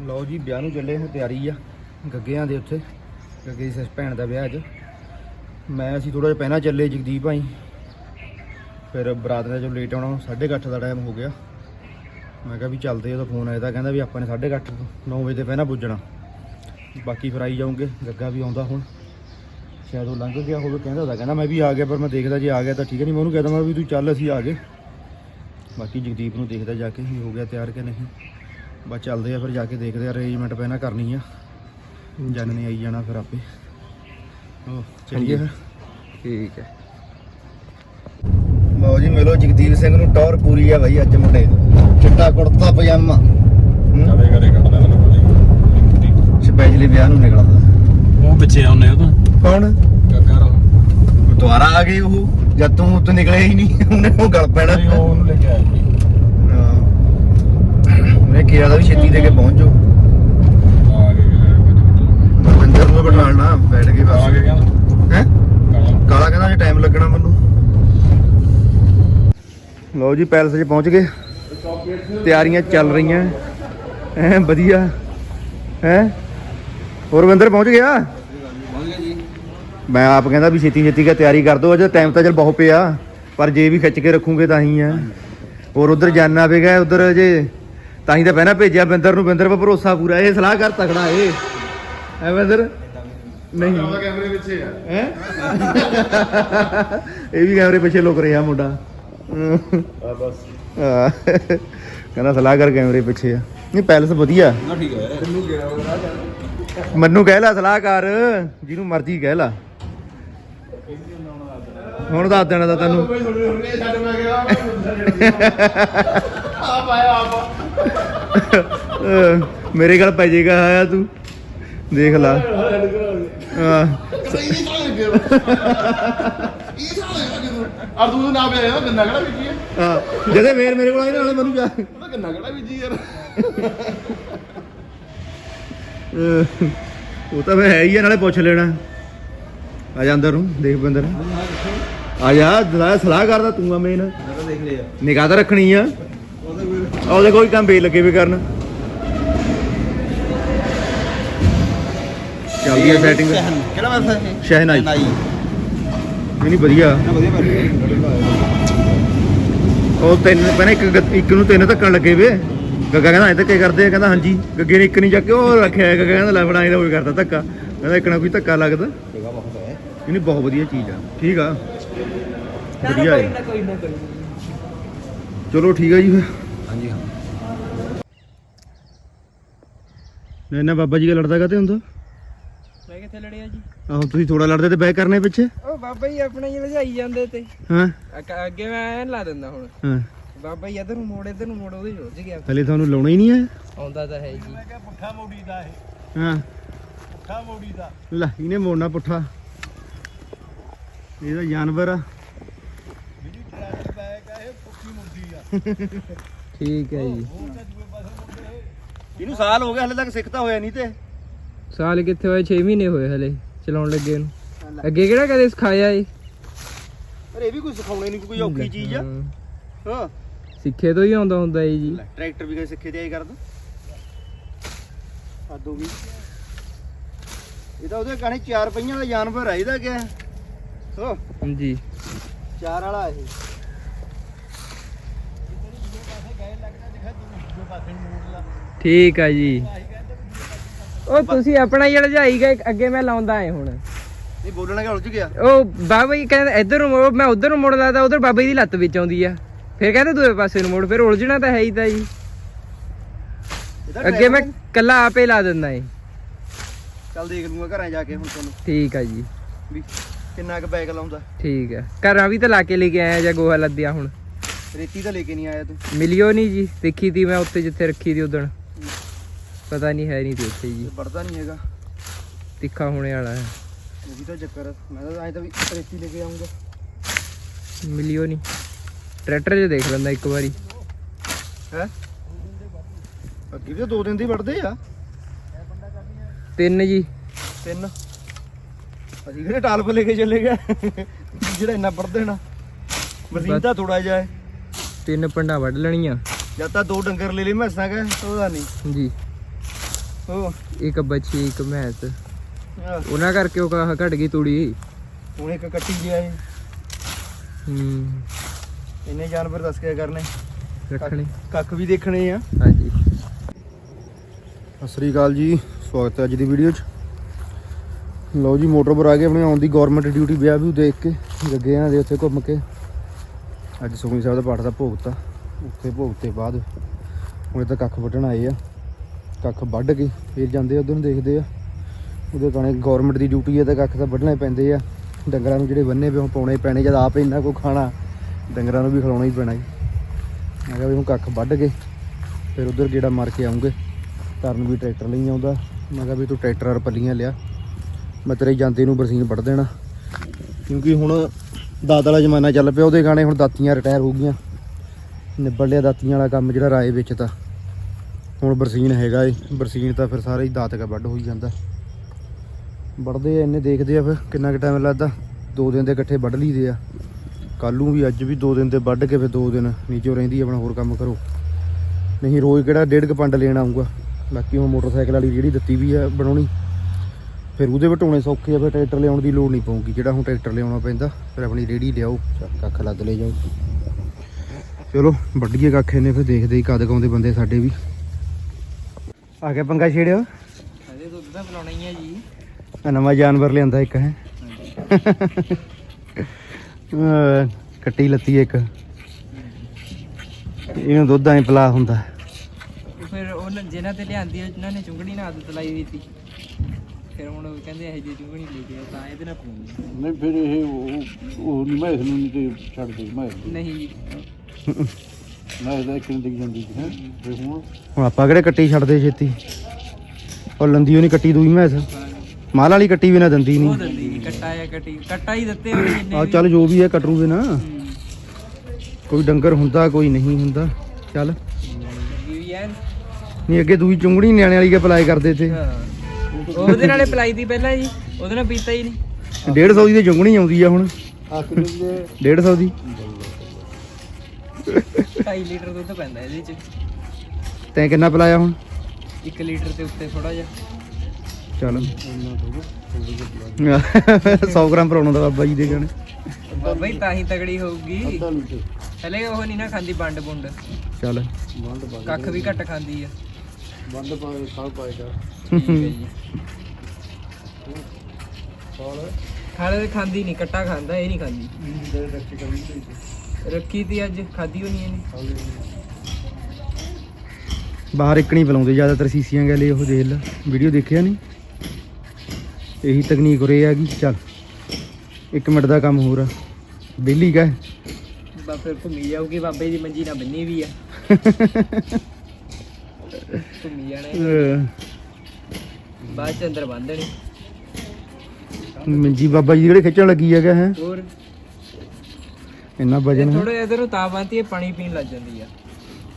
ਲਓ ਜੀ, ਵਿਆਹ ਨੂੰ ਚੱਲੇ ਹੁਣ ਤਿਆਰੀ ਆ, ਗੱਗਿਆਂ ਦੇ ਉੱਥੇ, ਗੱਗੇ ਦੀ ਸਿਸ ਭੈਣ ਦਾ ਵਿਆਹ ਅੱਜ। ਮੈਂ ਅਸੀਂ ਥੋੜਾ ਜਿਹਾ ਪਹਿਲਾਂ ਚੱਲੇ ਜਗਦੀਪ ਭਾਈ। ਫਿਰ ਬਰਾਤ ਦਾ ਜੋ ਲੇਟ ਆਉਣਾ 8:30 ਦਾ ਟਾਈਮ ਹੋ ਗਿਆ। ਮੈਂ ਕਿਹਾ ਵੀ ਚੱਲਦੇ ਉਹਦਾ ਫੋਨ ਆਇਆ ਤਾਂ ਕਹਿੰਦਾ ਵੀ ਆਪਾਂ ਨੇ 8:30 9 ਵਜੇ ਤੇ ਪਹਿਲਾਂ ਪੁੱਜਣਾ। ਬਾਕੀ ਫਿਰ ਆਈ ਜਾਉਂਗੇ ਗੱਗਾ ਵੀ ਆਉਂਦਾ ਹੁਣ। ਸ਼ਾਇਦ ਉਹ ਲੰਘ ਗਿਆ ਹੋਵੇ, ਕਹਿੰਦਾ ਤਾਂ ਕਹਿੰਦਾ ਮੈਂ ਵੀ ਆ ਗਿਆ, ਪਰ ਮੈਂ ਦੇਖਦਾ ਜੇ ਆ ਗਿਆ ਤਾਂ ਠੀਕ ਹੈ ਨਹੀਂ ਮੈਂ ਉਹਨੂੰ ਕਹਿੰਦਾ ਮੈਂ ਵੀ ਤੂੰ ਚੱਲ, ਅਸੀਂ ਆ ਗਏ। ਬਾਕੀ ਜਗਦੀਪ ਨੂੰ ਦੇਖਦਾ ਜਾ ਕੇ ਵੀ ਹੋ ਗਿਆ ਤਿਆਰ ਕਿ ਨਹੀਂ। ਬਸ ਚੱਲਦੇ ਆ ਫਿਰ ਜਾ ਕੇ ਦੇਖਦੇ ਆ ਅਰੇਂਜਮੈਂਟ ਪਹਿਲਾਂ ਕਰਨੀ ਆ। ਜਨ ਨੇ ਆਈ ਜਾਣਾ ਫਿਰ ਆਪੇ। ਉਹ ਚੱਲੀਏ ਫਿਰ। ਠੀਕ ਹੈ। ਲਓ ਜੀ ਮਿਲੋ ਜਗਦੀਪ ਸਿੰਘ ਨੂੰ ਟੌਰ ਪੂਰੀ ਆ ਬਾਈ ਅੱਜ ਮੁੰਡੇ। ਚਿੱਟਾ ਕੁੜਤਾ ਪਜਾਮਾ। ਕਦੇ ਕਦੇ ਕੱਢਦਾ ਮੈਨੂੰ ਕੋਈ ਸਪੈਸ਼ਲੀ ਵਿਆਹ ਨੂੰ ਨਿਕਲਦਾ। ਉਹ ਪਿੱਛੇ ਆਉਨੇ ਉਹ ਤਾਂ। ਕੌਣ? ਕੱਕਰ ਦੁਆਰਾ ਆ ਗਏ ਉਹ ਜਦ ਤੂੰ ਉੱਤੋਂ ਨਿਕਲਿਆ ਹੀ ਨਹੀਂ ਉਹਨੇ ਉਹ ਗਲ ਪੈਣਾ। ਉਹ ਉਹਨੂੰ ਲੈ ਕੇ ਆਇਆ ਉਹਨੇ ਕਿਹਾ ਤਾਂ ਵੀ ਛੇਤੀ ਦੇ ਕੇ ਪਹੁੰਚ ਜਾਓ। ਆ ਗਏ ਮਨਿੰਦਰ ਨੂੰ ਬਿਠਾਲਣਾ ਬੈਠ ਕੇ ਬਸ। ਹੈ? ਕਾਲਾ। ਕਹਿੰਦਾ ਜੇ ਟਾਈਮ ਲੱਗਣਾ ਮੈਨੂੰ। ਲਓ ਜੀ ਪੈਲਸ 'ਚ ਪਹੁੰਚ ਗਏ। ਤਿਆਰੀਆਂ ਚੱਲ ਰਹੀਆਂ। ਐ ਵਧੀਆ। ਹੈ? ਹੋਰ ਰਵਿੰਦਰ ਪਹੁੰਚ ਗਿਆ? ਮੈਂ ਆਪ ਕਹਿੰਦਾ ਵੀ ਛੇਤੀ ਛੇਤੀ ਕੇ ਤਿਆਰੀ ਕਰ ਦੋ। ਅਜੇ ਟਾਈਮ ਤਾਂ ਚਲ ਬਹੁਤ ਪਿਆ। ਪਰ ਜੇ ਵੀ ਖਿੱਚ ਕੇ ਰੱਖੂਗੇ ਤਾਂ ਹੀ ਆ। ਹੋਰ ਉਧਰ ਜਾਨਣਾ ਪਏਗਾ ਉਧਰ ਜੇ ਤਾਂ ਹੀ ਤਾਂ ਪਹਿਲਾਂ ਭੇਜਿਆ ਬਿੰਦਰ ਨੂੰ ਬਿੰਦਰ 'ਤੇ ਭਰੋਸਾ ਪੂਰਾ ਇਹ ਸਲਾਹ ਕਰ ਤਕੜਾ ਇਹ। ਐ ਬਿੰਦਰ? ਨਹੀਂ। ਕੈਮਰੇ ਪਿੱਛੇ ਆ। ਹੈ? ਇਹ ਵੀ ਕੈਮਰੇ ਪਿੱਛੇ ਲੁਕ ਰਿਹਾ ਮੁੰਡਾ। ਆ ਬਸ। ਕਹਿੰਦਾ ਸਲਾਹ ਕਰ ਕੈਮਰੇ ਪਿੱਛੇ ਆ। ਨਹੀਂ ਪੈਲਸ ਵਧੀਆ। ਨਾ ਠੀਕ ਹੈ ਤੈਨੂੰ ਕਿਹਾ ਮੈਨੂੰ ਕਹਿ ਲੈ ਸਲਾਹਕਾਰ ਜਿਹਨੂੰ ਮਰਜ਼ੀ ਕਹਿ ਲੈ। ਹੁਣ ਦੱਸ ਦੇਣਾ ਤਾਂ ਤੈਨੂੰ। ਮੈਂ ਗਿਆ ਆਪ ਆਇਆ ਆਪ ਅਹ, ਮੇਰੇ ਗੱਲ ਪੈ ਜਾਏਗਾ ਆਇਆ ਤੂੰ। ਦੇਖ ਲਾ। ਹਾਂ। ਗਿਆ ਇਹ ਚੱਲ ਗਿਆ ਅਰ ਤੂੰ ਨਾ ਪਿਆ ਗੰਨਾ ਕਿਹੜਾ ਬੀਜੀ ਹੈ ਹਾਂ। ਜਦੇ ਮੇਰ ਮੇਰੇ ਕੋਲ ਆਏ ਨਾਲੇ ਮੈਨੂੰ ਜਾ। ਉਹਦਾ ਗੰਨਾ ਕਿਹੜਾ ਬੀਜੀ ਯਾਰ? ਅਹ, ਉਹ ਤਾਂ ਫੇ ਹੈ ਹੀ ਆ ਨਾਲੇ ਪੁੱਛ ਲੈਣਾ। ਆ ਜਾ ਅੰਦਰ ਨੂੰ ਦੇਖ ਬੰਦਰ। ਆ ਜਾ ਸਲਾਹ ਸਲਾਹ ਕਰਦਾ ਤੂੰ ਆ ਮੇਨ ਦੇਖ ਲਿਆ। ਨਿਗਾਹ ਤਾਂ ਰੱਖਣੀ ਆ। ਉਹਦੇ ਉਹਦੇ ਕੋਈ ਕੰਮ ਬੇ ਲੱਗੇ ਵੀ ਕਰਨ। ਚੱਲਦੀ ਹੈ ਸੈਟਿੰਗ ਕਿਹੜਾ ਵਰਸਾ ਹੈ ਸ਼ਹਿਨਾਈ। ਨਾਈ ਨਹੀਂ ਨਹੀਂ ਵਧੀਆ ਉਹ ਤਿੰਨ ਪਹਿਲਾਂ ਇੱਕ ਇੱਕ ਨੂੰ ਤਿੰਨ ਧੱਕਣ ਲੱਗੇ ਵੇ। ਗੱਗਾ ਕਹਿੰਦਾ ਐ ਧੱਕੇ ਕਰਦੇ ਆ। ਕਹਿੰਦਾ ਹਾਂਜੀ। ਗੱਗੇ ਨੇ ਇੱਕ ਨਹੀਂ ਚੱਕ ਕੇ ਉਹ ਰੱਖਿਆ। ਹੈ। ਗੱਗਾ ਕਹਿੰਦਾ ਲੈ ਫੜਾਈ ਦਾ ਕੋਈ ਕਰਦਾ ਧੱਕਾ। ਕਹਿੰਦਾ ਇੱਕ ਨਾ ਕੋਈ ਧੱਕਾ ਲੱਗਦਾ? ਇਹ ਨਹੀਂ ਬਹੁਤ ਵਧੀਆ ਚੀਜ਼ ਆ। ਠੀਕ ਆ। ਵਧੀਆ ਹੈ। ਚਲੋ ਠੀਕ ਆ ਜੀ ਫਿਰ। ਹਾਂਜੀ ਹਾਂ। ਨਾ ਨਾ ਬਾਬਾ ਜੀ ਦਾ ਲੜਦਾ ਕਾਤੇ ਹੁੰਦਾ? ਮੈਂ ਕਿੱਥੇ ਲੜਿਆ ਜੀ? ਆਹੋ ਤੁਸੀਂ ਥੋੜਾ ਲੜਦੇ ਤੇ ਬੈ ਕਰਨੇ ਪਿੱਛੇ। ਉਹ ਬਾਬਾ ਜੀ ਆਪਣਾ ਹੀ ਵਜਾਈ ਜਾਂਦੇ ਤੇ। ਹਾਂ। ਅੱਗ- ਅੱਗੇ ਮੈਂ ਐਨ ਲਾ ਦਿੰਦਾ ਹੁਣ। ਹਾਂ। ਬਾਬਾ ਜੀ ਇਧਰ ਨੂੰ ਮੋੜ ਇਧਰ ਨੂੰ ਮੋੜ ਉਹਦੇ ਰੁੱਝ ਗਿਆ। ਹਲੇ ਤੁਹਾਨੂੰ ਲਾਉਣਾ ਹੀ ਨਹੀਂ ਹੈ ਆਉਂਦਾ ਤਾਂ ਹੈ ਜੀ। ਪੁੱਠਾ ਮੋੜੀ ਦਾ ਹੈ ਹਾਂ। ਪੁੱਠਾ ਮੋੜੀ ਦਾ। ਲੈ ਇਹਨੇ ਮੋੜਨਾ ਪੁੱਠਾ। ਇਹਦਾ ਜਾਨਵਰ ਆ। ਜਿਹੜੀ ਟਰੈਕਟਰ ਬੈਕ ਹੈ ਇਹ ਪੁੱਠੀ ਮੁੜਦੀ ਆ। ਠੀਕ ਹੈ ਜੀ। ਇਹਨੂੰ ਸਾਲ ਹੋ ਗਿਆ ਹਲੇ ਤੱਕ ਸਿੱਖਤਾ ਹੋਇਆ ਨਹੀਂ ਤੇ। ਸਾਲ ਕਿੱਥੇ ਹੋਏ? 6 ਮਹੀਨੇ ਹੋਏ ਹਲੇ ਚਲਾਉਣ ਲੱਗੇ ਨੂੰ ਅੱਗੇ ਕਿਹੜਾ ਕਦੇ ਸਿਖਾਇਆ ਏ? ਪਰ ਇਹ ਵੀ ਕੋਈ ਸਿਖਾਉਣੇ ਨਹੀਂ ਕੋਈ ਔਖੀ ਚੀਜ਼ ਆ। ਹਾਂ, ਸਿੱਖੇ ਤੋਂ ਹੀ ਆਉਂਦਾ ਹੁੰਦਾ ਏ ਜੀ। ਟਰੈਕਟਰ ਵੀ ਕਦੇ ਸਿੱਖੇ ਤੇ ਆਈ ਕਰਦਾ। ਹੱਦ ਹੋ ਗਈ। ਇਹ ਤਾਂ ਉਹਦੇ ਕਹਾਣੀ ਚਾਰ ਪਹੀਆਂ ਦਾ ਜਾਨਵਰ ਆ ਇਹਦਾ ਕਿਆ? ਹੋ ਹਾਂਜੀ। ਚਾਰ ਵਾਲਾ ਇਹ। ਠੀਕ ਆ ਜੀ। ਉਹ ਤੁਸੀਂ ਆਪਣਾ ਹੀ ਲਜਾਈ ਗਏ ਅੱਗੇ ਮੈਂ ਲਾਉਂਦਾ ਏ ਹੁਣ। ਇਹ ਬੋਲਣਾ ਕਿ ਉਲਝ ਗਿਆ। ਉਹ ਬਾਬਾ ਜੀ ਕਹਿੰਦੇ ਇੱਧਰ ਨੂੰ ਮੋੜ ਮੈਂ ਉਧਰ ਨੂੰ ਮੋੜ ਲਾਦਾ ਉਧਰ ਬਾਬਾ ਜੀ ਦੀ ਲੱਤ ਵਿੱਚ ਆਉਂਦੀ ਆ। ਫਿਰ ਕਹਿੰਦੇ ਦੂਏ ਪਾਸੇ ਨੂੰ ਮੋੜ ਫਿਰ ਉਲਝਣਾ ਤਾਂ ਹੈ ਹੀ ਤਾਂ ਜੀ। ਅੱਗੇ ਮੈਂ ਕੱਲਾ ਆਪੇ ਲਾ ਦਿੰਦਾ ਏ। ਚੱਲ ਦੇਖ ਲੂੰਗਾ ਘਰਾਂ ਜਾ ਕੇ ਹੁਣ ਤੁਹਾਨੂੰ। ਠੀਕ ਆ ਜੀ। ਵੀ ਕਿੰਨਾ ਕੁ ਬੈਗ ਲਾਉਂਦਾ। ਠੀਕ ਆ। ਘਰਾਂ ਵੀ ਤਾਂ ਲਾ ਕੇ ਲੈ ਕੇ ਆਇਆ ਜਾਂ ਗੋਹਾ ਲੱਦਿਆ ਹੁਣ। ਰੇਤੀ ਤਾਂ ਲੈ ਕੇ ਨਹੀਂ ਆਇਆ ਤੂੰ? ਮਿਲਿਓ ਨਹੀਂ ਜੀ ਦੇਖੀ ਤੀ ਮੈਂ ਉੱਤੇ ਜਿੱਥੇ ਰੱਖੀ ਦੀ ਉਦਣ। ਪਤਾ ਨਹੀਂ ਹੈ ਨਹੀਂ ਤੀ ਉੱਥੇ ਜੀ। ਵੜਦਾ ਨਹੀਂ ਹੈਗਾ। ਤਿੱਖਾ ਹੋਣੇ ਵਾਲਾ ਹੈ। ਵੀ ਤਾਂ ਚੱਕਰ। ਮੈਂ ਤਾਂ ਐਂ ਤਾਂ ਵੀ ਰੇਤੀ ਲੈ ਕੇ ਆਉਂਗਾ ਮਿਲਿਓ ਨਹੀਂ। ਟਰੈਕਟਰ 'ਚ ਦੇਖ ਲੈਂਦਾ ਇੱਕ ਵਾਰੀ। ਹੈ? ਅੱਗੇ ਤਾਂ ਦੋ ਦਿਨ ਦੀ ਵੜਦੇ ਆ। ਤਿੰਨ ਜੀ। ਤਿੰਨ? ਅਸੀਂ ਕਿਹੜੇ ਟਾਲ ਪੇ ਲੈ ਕੇ ਚੱਲੇ ਗਏ? ਜਿਹੜਾ ਇੰਨਾ ਵੜ ਦੇਣਾ ਮਸ਼ੀਨ ਤਾਂ ਥੋੜਾ ਜਿਹਾ ਹੈ। ਤਿੰਨ ਪੰਡਾ ਵੱਢ ਲੈਣੀਆਂ। ਜਦ ਤਾਂ ਦੋ ਡੰਗਰ ਲੈ ਲਏ ਮੈਸਾਂ ਕਾ ਉਹਦਾ ਨਹੀਂ। ਜੀ। ਉਹ। ਇੱਕ ਬੱਚੀ ਇੱਕ ਮੈਸ। ਉਹਨਾਂ ਕਰਕੇ ਉਹ ਕਹਾ ਘਟ ਗਈ ਤੂੜੀ। ਹੁਣ ਇੱਕ ਕੱਟੀ ਗਿਆ ਇਹ ਹੂੰ। ਇੰਨੇ ਜਾਨਵਰ ਦੱਸ ਕੇ ਕਰਨੇ। ਰੱਖਣੀ। ਕੱਖ ਵੀ ਦੇਖਣੇ ਆ। ਹਾਂਜੀ। ਸਤਿ ਸ੍ਰੀ ਅਕਾਲ ਜੀ ਸਵਾਗਤ ਹੈ ਅੱਜ ਦੀ ਵੀਡੀਓ 'ਚ। ਲਓ ਜੀ ਮੋਟਰ ਪਰ ਆ ਕੇ ਆਪਣੀ ਆਉਣ ਦੀ ਗਵਰਨਮੈਂਟ ਡਿਊਟੀ ਵਿਆਹ ਵੀ ਦੇਖ ਕੇ ਗੱਗਿਆਂ ਦੇ ਉੱਥੇ ਘੁੰਮ ਕੇ। ਅੱਜ ਸੁਖਮਨੀ ਸਾਹਿਬ ਦਾ ਪਾਠ ਦਾ ਭੋਗ ਤਾ ਉੱਥੇ ਭੋਗ ਤੇ ਬਾਅਦ ਹੁਣ ਤਾਂ ਕੱਖ ਵੱਢਣ ਆਏ ਆ। ਕੱਖ ਵੱਢ ਕੇ ਫਿਰ ਜਾਂਦੇ ਆ, ਉਧਰ ਨੂੰ ਦੇਖਦੇ ਆ। ਉਹਦੇ ਕਾਣੇ ਗਵਰਨਮੈਂਟ ਦੀ ਡਿਊਟੀ ਹੈ ਤਾਂ ਕੱਖ ਤਾਂ ਵੱਢਣੇ ਪੈਂਦੇ ਆ। ਡੰਗਰਾਂ ਨੂੰ ਜਿਹੜੇ ਬੰਨੇ ਪਏ ਉਹ ਪਾਉਣੇ ਪੈਣੇ ਜਦ ਆਪ ਇੰਨਾ ਕੋ ਖਾਣਾ, ਡੰਗਰਾਂ ਨੂੰ ਵੀ ਖਿਲਾਉਣਾ ਹੀ ਪੈਣਾ ਜੀ। ਮੈਂ ਕਿਹਾ ਵੀ ਹੁਣ ਕੱਖ ਵੱਢ ਕੇ ਫਿਰ ਉਧਰ ਗੇੜਾ ਮਾਰ ਕੇ ਆਉਂਗੇ। ਕਰਨ ਵੀ ਟਰੈਕਟਰ ਲਈ ਆਉਂਦਾ। ਮੈਂ ਕਿਹਾ ਵੀ ਤੂੰ ਟਰੈਕਟਰ ਔਰ ਪੱਲੀਆਂ ਲਿਆ। ਮੈਂ ਤੇਰੇ ਜਾਂਦੇ ਨੂੰ ਬਰਸੀਨ ਵੱਢ ਦੇਣਾ। ਕਿਉਂਕਿ ਹੁਣ ਦਾਤ ਵਾਲਾ ਜ਼ਮਾਨਾ ਚੱਲ ਪਿਆ, ਉਹਦੇ ਗਾਣੇ ਹੁਣ ਦਾਤੀਆਂ ਰਿਟਾਇਰ ਹੋ ਗਈਆਂ। ਨਿਬੜ ਲਿਆ ਦਾਤੀਆਂ ਵਾਲਾ ਕੰਮ ਜਿਹੜਾ ਰਾਏ ਵਿੱਚ ਤਾਂ। ਹੁਣ ਬਰਸੀਨ ਹੈਗਾ ਏ, ਬਰਸੀਨ ਤਾਂ ਫਿਰ ਸਾਰੇ ਹੀ ਦਾਤ ਕਾ ਵੱਢ ਹੋਈ ਜਾਂਦਾ। ਵੱਢਦੇ ਆ, ਇੰਨੇ ਦੇਖਦੇ ਆ ਫਿਰ ਕਿੰਨਾ ਕੁ ਟਾਈਮ ਲੱਗਦਾ। ਦੋ ਦਿਨ ਦੇ ਇਕੱਠੇ ਵੱਢ ਲਈਦੇ ਆ। ਕੱਲ੍ਹ ਨੂੰ ਵੀ ਅੱਜ ਵੀ ਦੋ ਦਿਨ ਦੇ ਵੱਢ ਕੇ ਫਿਰ ਦੋ ਦਿਨ ਨੀਚੇ ਰਹਿੰਦੀ ਆਪਣਾ ਹੋਰ ਕੰਮ ਕਰੋ। ਨਹੀਂ, ਰੋਜ਼ ਕਿਹੜਾ ਡੇਢ ਕੁ ਪੰਡ ਲੈਣ ਆਊਗਾ। ਬਾਕੀ ਹੁਣ ਮੋਟਰਸਾਈਕਲ ਵਾਲੀ ਜਿਹੜੀ ਦਿੱਤੀ ਵੀ ਆ ਬਣਾਉਣੀ ਫਿਰ ਉਹਦੇ ਵਟਾਉਣੇ ਸੌਖੇ ਆ ਫਿਰ ਟਰੈਕਟਰ ਲਿਆਉਣ ਦੀ ਲੋੜ ਨਹੀਂ ਪਊਗੀ। ਜਿਹੜਾ ਹੁਣ ਟਰੈਕਟਰ ਲਿਆਉਣਾ ਪੈਂਦਾ ਫਿਰ ਆਪਣੀ ਰੇੜੀ ਲਿਆਓ ਕੱਖ ਲੱਦ ਲੈ ਜਾਓ। ਚਲੋ ਵੱਡੀਏ ਕੱਖ ਇਹਨੇ ਫਿਰ ਦੇਖਦੇ ਹੀ ਕਦ ਕਾਉਂਦੇ ਬੰਦੇ ਸਾਡੇ ਵੀ। ਆ ਗਿਆ ਪੰਗਾ ਛੇੜਿਓ ਅਜੇ ਦੁੱਧ ਤਾਂ ਬੁਲਾਉਣਾ ਹੀ ਆ ਜੀ। ਨਵਾਂ ਜਾਨਵਰ ਲਿਆਂਦਾ ਇੱਕ ਹੈ। ਕੱਟੀ ਲੱਤੀ ਇੱਕ। ਇਹਨੂੰ ਦੁੱਧ ਐ ਪਲਾ ਹੁੰਦਾ। ਫਿਰ ਉਹਨਾਂ ਜਿਨ੍ਹਾਂ ਤੇ ਲਿਆਂਦੀ ਉਹਨਾਂ ਨੇ ਚੁੰਗੜੀ ਨਾਲ ਆਦਤ ਲਾਈ ਹੋਈ ਸੀ। ਫਿਰ ਹੁਣ ਉਹ ਕਹਿੰਦੇ ਇਹ ਜੀ ਚੁੰਗੜੀ ਲੈ ਕੇ ਆਓ, ਤਾਂ ਇਹਦੇ ਨਾਲ ਪਾਉਂਦੇ ਨਹੀਂ। ਫਿਰ ਇਹ ਉਹ ਉਹ ਨਹੀਂ ਮੈਂ ਇਸ ਨੂੰ ਨਹੀਂ ਤੇ ਛੱਡ ਦੇ ਮੈਂ ਨਹੀਂ। ਜੀ ਮੈਂ ਇਹਦਾ ਇੱਕ ਦਿਨ ਜਾਂਦੀ ਹੈਂ। ਫਿਰ ਹੁਣ ਹੁਣ ਆਪਾਂ ਕਿਹੜੇ ਕੱਟੀ ਛੱਡਦੇ ਛੇਤੀ? ਉਹ ਲੰਦੀ ਉਹ ਨਹੀਂ ਕੱਟੀ ਦੂਈ ਮੈਸ ਮਾਲ ਵਾਲੀ ਕੱਟੀ ਵੀ ਨਾ ਦੰਦੀ ਉਹ ਨਹੀਂ ਦੰਦੀ ਕੱਟਾ ਜਾਂ ਕੱਟੀ। ਕੱਟਾ ਹੀ ਦਿੱਤੇ ਹੋਏ ਜਿੰਨੇ ਆ ਵੀ। ਚੱਲ ਜੋ ਵੀ ਹੈ ਕਟਰੂ ਵੀ ਨਾ। ਹੂੰ। ਕੋਈ ਡੰਗਰ ਹੁੰਦਾ ਕੋਈ ਨਹੀਂ ਹੁੰਦਾ। ਚੱਲ। ਨਹੀਂ ਅੱਗੇ ਦੂਈ ਚੁੰਗੜੀ ਨਿਆਣੇ ਵਾਲੀ ਕੇ ਅਪਲਾਈ ਕਰਦੇ ਤੇ। ਹਾਂ। ਉਹਦੇ ਨਾਲੇ ਪਲਾਈ ਦੀ ਪਹਿਲਾਂ ਜੀ ਉਹਦੇ ਨਾਲ ਪੀਤਾ ਹੀ ਨਹੀਂ। 150 ਦੀ ਤੇ ਆਉਂਦੀ ਆ ਹੁਣ। ਆ ਕਿਲੋ ਦੇ 150 ਦੀ। 2.5 ਲੀਟਰ ਦੁੱਧ ਪੈਂਦਾ ਇਹਦੇ ਚ। ਤੈਂ ਕਿੰਨਾ ਪਲਾਇਆ ਹੁਣ? 1 ਲੀਟਰ ਦੇ ਉੱਤੇ ਥੋੜਾ ਜਿਹਾ। ਚੱਲ। 100 ਗ੍ਰਾਮ ਪਰਾਉਣਾ ਦਾ ਬਾਬਾ ਜੀ ਦੇ ਗਾਣੇ ਬਾਬਾ ਜੀ ਤਾਂ ਹੀ ਤਗੜੀ ਹੋਊਗੀ। ਅੱਧਾ ਲੀਟਰ। ਹਲੇ ਉਹ ਨਹੀਂ ਨਾ ਖਾਂਦੀ ਬੰਡ ਬੁੰਡ ਚੱਲ ਕੱਖ ਵੀ ਘੱਟ ਖਾਂਦੀ ਆ। ਵੰਡ ਪਾ ਕੇ ਖਾ ਪਾਏਗਾ ਠੀਕ ਹੈ ਜੀ ਸਾਲ ਖਾਲੇ ਤੇ ਖਾਂਦੀ ਨਹੀਂ ਕੱਟਾ ਖਾਂਦਾ ਇਹ ਨਹੀਂ ਖਾਂਦੀ। ਦੇ ਰੱਖੀ ਕਰੀ ਰੱਖੀ ਤੀ ਅੱਜ ਖਾਦੀ ਹੋਣੀ ਇਹਨੇ। ਬਾਹਰ ਇੱਕ ਨਹੀਂ ਬੁਲਾਉਂਦੇ ਜ਼ਿਆਦਾਤਰ ਸੀਸੀਆਂ ਗਲੇ ਉਹ ਦੇਖ ਲੈ ਵੀਡੀਓ ਦੇਖਿਆ ਨਹੀਂ? ਇਹੀ ਤਕਨੀਕ ਉਰੇ ਆ ਗਈ ਚੱਲ। ਇੱਕ ਮਿੰਟ ਦਾ ਕੰਮ ਹੋਰ ਆ। ਬਿੱਲੀ ਕਾ। ਬਾ ਫਿਰ ਘੁੰਮੀ ਜਾਊਗੀ ਬਾਬੇ ਦੀ ਮੰਜੀ ਨਾਲ ਬੰਨੀ ਵੀ ਆ। ਘੁੰਮੀ ਜਾਣਾ ਬਾਅਦ ਚ ਅੰਦਰ ਬੰਨ ਦੇਣੀ ਮੰਜੀ ਬਾਬਾ ਜੀ ਜਿਹੜੇ ਖਿੱਚਣ ਲੱਗੀ ਹੈਗਾ ਹੈ। ਹੋਰ? ਇੰਨਾ ਵਜਨ ਹੈ। ਥੋੜੇ ਇਧਰ ਨੂੰ ਤਾਂ ਬੰਨਤੀ ਇਹ ਪਾਣੀ ਪੀਣ ਲੱਗ ਜਾਂਦੀ ਆ।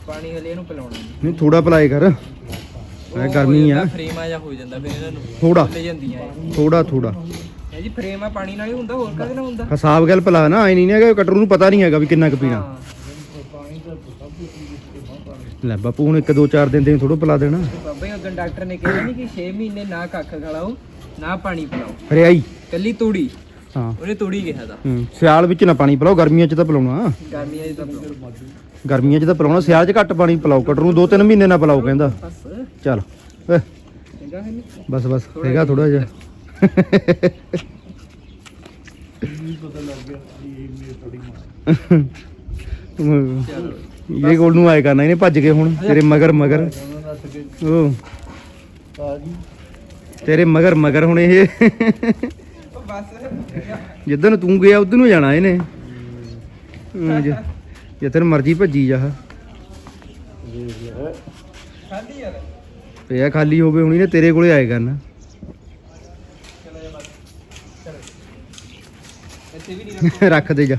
ਪਾਣੀ ਹਲੇ ਇਹਨੂੰ ਪਿਲਾਉਣਾ ਨਹੀਂ। ਥੋੜਾ ਪਲਾਈ ਕਰ। ਐ ਗਰਮੀ ਆ। ਫਰੇਮ ਆ ਜਾ ਹੋ ਜਾਂਦਾ ਫਿਰ ਇਹਨਾਂ ਨੂੰ। ਥੋੜਾ ਲੈ ਜਾਂਦੀਆਂ ਥੋੜਾ ਥੋੜਾ ਜੀ ਫਰੇਮ ਆ ਪਾਣੀ ਨਾਲ ਹੀ ਹੁੰਦਾ ਹੋਰ ਕਾਹਦੇ ਨਾਲ ਹੁੰਦਾ? ਹਿਸਾਬ ਗੱਲ ਪਲਾ ਨਾ ਐ ਨਹੀਂ ਹੈਗਾ ਕਟਰੂ ਨੂੰ ਪਤਾ ਨਹੀਂ ਹੈਗਾ ਵੀ ਕਿੰਨਾ ਕੁ ਪੀਣਾ। ਹਾਂ। ਲੈ ਬਾਪੂ ਹੁਣ ਇੱਕ ਦੋ ਚਾਰ ਦਿਨ ਦੇ ਥੋੜਾ ਪਲਾ ਦੇਣਾ। ਬਾਬਾ ਜੀ ਉਦੋਂ ਡਾਕਟਰ ਨੇ ਕਿਹਾ ਨਹੀਂ ਕਿ 6 ਮਹੀਨੇ ਨਾ ਕੱਖ ਖਿਲਾਓ ਨਾ ਪਾਣੀ ਪਿਲਾਓ। ਹਰਿਆਈ। ਕੱਲੀ ਤੂੜੀ। ਹਾਂ। ਉਹਨੇ ਤੂੜੀ ਕਿਹਾ ਦਾ ਹੂੰ ਸਿਆਲ ਵਿੱਚ ਨਾ ਪਾਣੀ ਪਿਲਾਓ ਗਰਮੀਆਂ 'ਚ ਤਾਂ ਪਿਲਾਉਣਾ। ਗਰਮੀਆਂ 'ਚ ਤਾਂ ਪਿਲਾਓ। ਗਰਮੀਆਂ 'ਚ ਤਾਂ ਪਿਲਾਉਣਾ ਸਿਆਲ 'ਚ ਘੱਟ ਪਾਣੀ ਪਿਲਾਓ ਕਟਰੂ ਨੂੰ ਦੋ ਤਿੰਨ ਮਹੀਨੇ ਨਾ ਪਿਲਾਓ ਕਹਿੰਦਾ। ਬਸ। ਚੱਲ ਏ, ਚੰਗਾ ਹੈ ਨਹੀਂ ਬਸ ਬਸ ਹੈਗਾ ਥੋੜਾ ਜਿਹਾ। ਪਤਾ ਲੱਗ ਗਿਆ ਇਹ ਮੇਰੀ ਥੋੜੀ ਮਾਂ ਇਹ ਕੋਲ ਨੂੰ ਆਏ ਕਰਨਾ, ਇਹਨੇ ਭੱਜ ਕੇ ਹੁਣ, ਤੇਰੇ ਮਗਰ ਮਗਰ। ਉਹਨਾਂ ਤੇਰੇ ਮਗਰ ਮਗਰ ਹੁਣ ਇਹ। ਜਿੱਦਨ ਤੂੰ ਗਿਆ, ਉਧਰ ਨੂੰ ਜਾਣਾ ਇਹਨੇ। ਜਿੱਦਨ ਮਰਜ਼ੀ ਭੱਜੀ ਜਾ। ਪਿਆ ਖਾਲੀ ਹੋਵੇ ਹੁਣ ਇਹਨੇ ਤੇਰੇ ਕੋਲੇ ਆਏ ਕਰਨਾ। ਚਲੋ ਜਾ ਰੱਖ ਦੇ ਜਾ।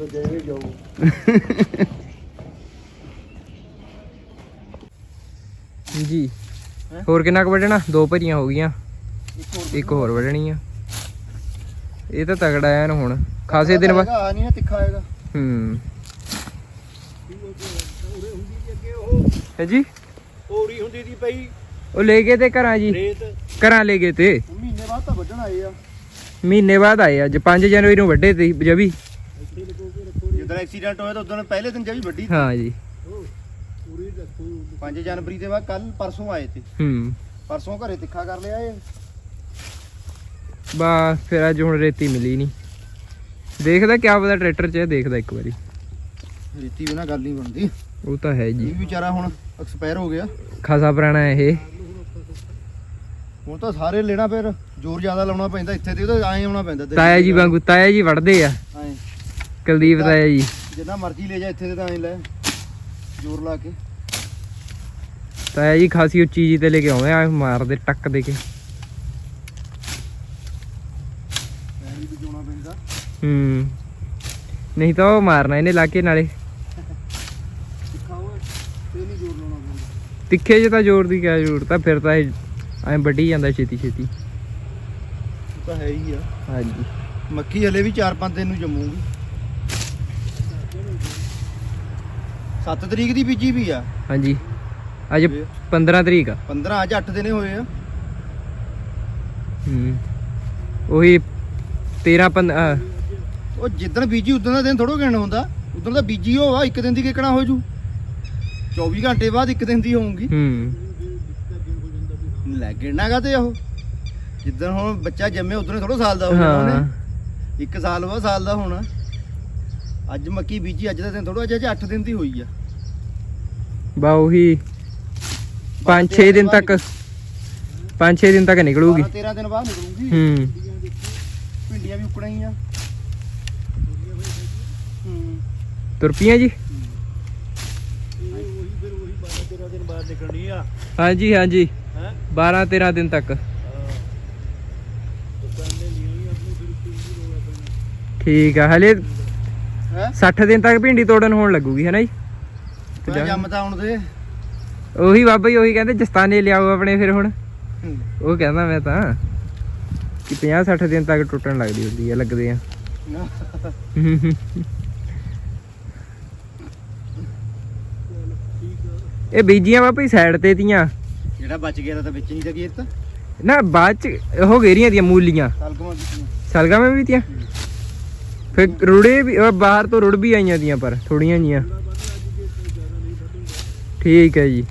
ਉਹ ਜੇ ਜਾਊ ਜੀ ਹੋਰ ਕਿੰਨਾ ਕੁ ਵੱਢਣਾ? ਦੋ ਭਰੀਆਂ ਹੋ ਗਈਆਂ। ਇੱਕ ਹੋਰ ਵੱਢਣੀ ਆ। ਇਹ ਤਾਂ ਤਗੜਾ ਐਨ ਹੁਣ। ਖਾਸੇ ਦਿਨ ਬਾਅਦ ਆ ਨਹੀਂ ਨਾ ਤਿੱਖਾ ਆਏਗਾ ਹੂੰ। ਹੈ ਜੀ? ਹੋਰੀ ਹੁੰਦੀ ਦੀ ਪਈ। ਉਹ ਲੈ ਗਏ ਤੇ ਘਰਾਂ ਜੀ। ਰੇਤ। ਘਰਾਂ ਲੈ ਗਏ ਤੇ। ਮਹੀਨੇ ਬਾਅਦ ਤਾਂ ਵੱਢਣ ਆਏ ਆ। ਮਹੀਨੇ ਬਾਅਦ ਆਏ ਅੱਜ 5 ਜਨਵਰੀ ਨੂੰ ਵੱਡੇ ਤੇ ਜਵੀ। ਜਦੋਂ ਐਕਸੀਡੈਂਟ ਹੋਇਆ ਤਾਂ ਉਦੋਂ ਪਹਿਲੇ ਦਿਨ ਜਵੀ ਵੱਡੀ ਹਾਂ ਜੀ। 5 ਜਨਵਰੀ ਦੇ ਬਾਅਦ ਕੱਲ ਪਰਸੋਂ ਆਏ ਤੇ। ਹੂੰ। ਪਰਸੋਂ ਘਰੇ ਤਿੱਖਾ ਕਰ ਲਿਆ ਇਹ। ਬਾ ਫਿਰ ਅੱਜ ਹੁਣ ਰੇਤੀ ਮਿਲੀ ਨਹੀਂ ਦੇਖਦਾ ਕਿਆ ਪਤਾ ਟਰੈਕਟਰ 'ਚ ਇਹ ਦੇਖਦਾ ਇੱਕ ਵਾਰੀ। ਰੇਤੀ ਬਿਨਾ ਗੱਲ ਨਹੀਂ ਬਣਦੀ। ਉਹ ਤਾਂ ਹੈ ਇਹ ਜੀ। ਵੀ ਵਿਚਾਰਾ ਹੁਣ ਐਕਸਪਾਇਰ ਹੋ ਗਿਆ। ਖਾਸਾ ਪੁਰਾਣਾ ਹੈ ਇਹ। ਹੁਣ ਤਾਂ ਸਾਰੇ ਲੈਣਾ ਫਿਰ। ਜ਼ੋਰ ਜ਼ਿਆਦਾ ਲਾਉਣਾ ਪੈਂਦਾ ਇੱਥੇ ਤੇ ਉਹਦਾ ਐਂ ਆਉਣਾ ਪੈਂਦਾ। ਤਾਇਆ ਜੀ ਵਾਂਗੂ ਤਾਇਆ ਜੀ ਵੜਦੇ ਆ। ਐਂ। ਕੁਲਦੀਪ ਤਾਇਆ ਜੀ। ਜਿੰਨਾ ਮਰਜ਼ੀ ਲੈ ਜਾ ਇੱਥੇ ਤੇ ਤਾਂ ਐਂ ਲੈ ਜ਼ੋਰ ਲਾ ਕੇ। ਤਾਇਆ ਜੀ ਖਾਸੀ ਉੱਚੀ ਜੀ ਤੇ ਲੈ ਕੇ ਆਉਂਦੇ ਆ ਮਾਰਦੇ ਟੱਕ ਦੇ ਕੇ। ਐਂ ਵੀ ਜਾਣਾ ਪੈਂਦਾ। ਹੂੰ। ਨਹੀਂ ਤਾਂ ਉਹ ਮਾਰਨਾ ਇਹਨੇ ਲਾ ਕੇ ਨਾਲੇ। ਤਿੱਖਾ ਹੋਏ ਤੇ ਜ਼ੋਰ ਤਾਂ ਜ਼ੋਰ ਦੀ ਕਿਆ ਜ਼ਰੂਰਤ ਆ ਫਿਰ ਤਾਂ ਇਹ ਐਂ ਵੱਢੀ ਜਾਂਦਾ ਛੇਤੀ ਛੇਤੀ। ਤਾਂ ਹੈ ਹੀ ਆ। ਹਾਂਜੀ। ਮੱਕੀ ਹਲੇ ਵੀ 4-5 ਦਿਨ ਨੂੰ ਜੰਮੂਗੀ। 7 ਤਰੀਕ ਦੀ ਬੀਜੀ ਵੀ ਆ। ਹਾਂਜੀ। ਅੱਜ 15 ਤਰੀਕ ਆ। 15 ਅੱਜ 8 ਦਿਨੇ ਹੋਏ ਆ। ਹੂੰ। ਉਹੀ 13 15 ਉਹ ਜਿੱਦਣ ਬੀਜੀ ਉਦੋਂ ਦਾ ਦਿਨ ਥੋੜੋ ਗਿਣ ਹੁੰਦਾ। ਉਦੋਂ ਦਾ ਬੀਜੀ ਹੋਵਾ ਇੱਕ ਦਿਨ ਦੀ ਕਿਕਣਾ ਹੋ ਜੂ। 24 ਘੰਟੇ ਬਾਅਦ ਇੱਕ ਦਿਨ ਦੀ ਹੋਊਗੀ। ਹੂੰ। ਲੈ ਗਿਣਾਗਾ ਤੇ ਉਹ? ਜਿੱਦਣ ਹੁਣ ਬੱਚਾ ਜੰਮੇ ਉਦੋਂ ਥੋੜੋ ਸਾਲ ਦਾ ਹੋ ਜਾਣਾ ਹਾਂ। ਉਹਨੇ। ਇੱਕ ਸਾਲ ਬਾਅਦ ਸਾਲ ਦਾ ਹੋਣਾ। ਅੱਜ ਮੱਕੀ ਬੀਜੀ ਅੱਜ ਦਾ ਦਿਨ ਥੋੜੋ ਅੱਜ 8 ਦਿਨ ਦੀ ਹੋਈ ਆ। ਬਾ ਉਹੀ 5-6 ਦਿਨ ਤੱਕ 5-6 ਦਿਨ ਤੱਕ ਨਿਕਲੂਗੀ। 13 ਦਿਨ ਬਾਅਦ ਨਿਕਲੂਗੀ। ਹੂੰ। ਭਿੰਡੀਆਂ ਵੀ ਉਕਣਾ ਹੀ ਆ। ਹੂੰ। ਤੁਰਪੀਆਂ ਜੀ? ਦਿਨ ਬਾਅਦ ਨਿਕਲਣੀ ਆ ਹਾਂਜੀ ਹਾਂਜੀ ਹੈ 12 13 ਦਿਨ ਤੱਕ ਠੀਕ ਆ ਹਲੇ ਹੈ। 60 ਦਿਨ ਤੱਕ ਭਿੰਡੀ ਤੋੜਨ ਹੋਣ ਲੱਗੂਗੀ ਹੈ ਨਾ ਜੀ? ਜੰਮ ਤਾਂ ਹੁਣ ਦੇ ਉਹੀ ਬਾਬਾ ਜੀ ਉਹੀ ਕਹਿੰਦੇ ਜਸਤਾਨੇ ਲਿਆਓ ਆਪਣੇ ਫਿਰ ਹੁਣ। ਉਹ ਕਹਿੰਦਾ ਮੈਂ ਤਾਂ ਕਿ 50 60 ਦਿਨ ਤੱਕ ਟੁੱਟਣ ਲੱਗਦੀ ਹੁੰਦੀ ਆ ਲੱਗਦੇ ਆ। ਇਹ ਬੀਜੀਆਂ ਬਾਬਾ ਜੀ ਸਾਈਡ ਤੇ ਤੀਆਂ। ਜਿਹੜਾ ਬਚ ਗਿਆ ਤਾਂ ਵਿੱਚ ਨਹੀਂ ਤਾਂ ਗੇਰ ਤਾਂ ਨਾ ਬਾਅਦ ਚ ਉਹ ਗੇਰੀਆਂ ਦੀਆਂ ਮੂਲੀਆਂ। ਸਲਗਮਾਂ ਵੀ ਤੀਆਂ। ਫਿਰ ਰੁੜੇ ਵੀ ਉਹ ਬਾਹਰ ਤੋਂ ਰੁੜ ਵੀ ਆਈਆਂ ਦੀਆਂ ਪਰ ਥੋੜੀਆਂ ਜੀਆਂ ਠੀਕ ਹੈ ਜੀ।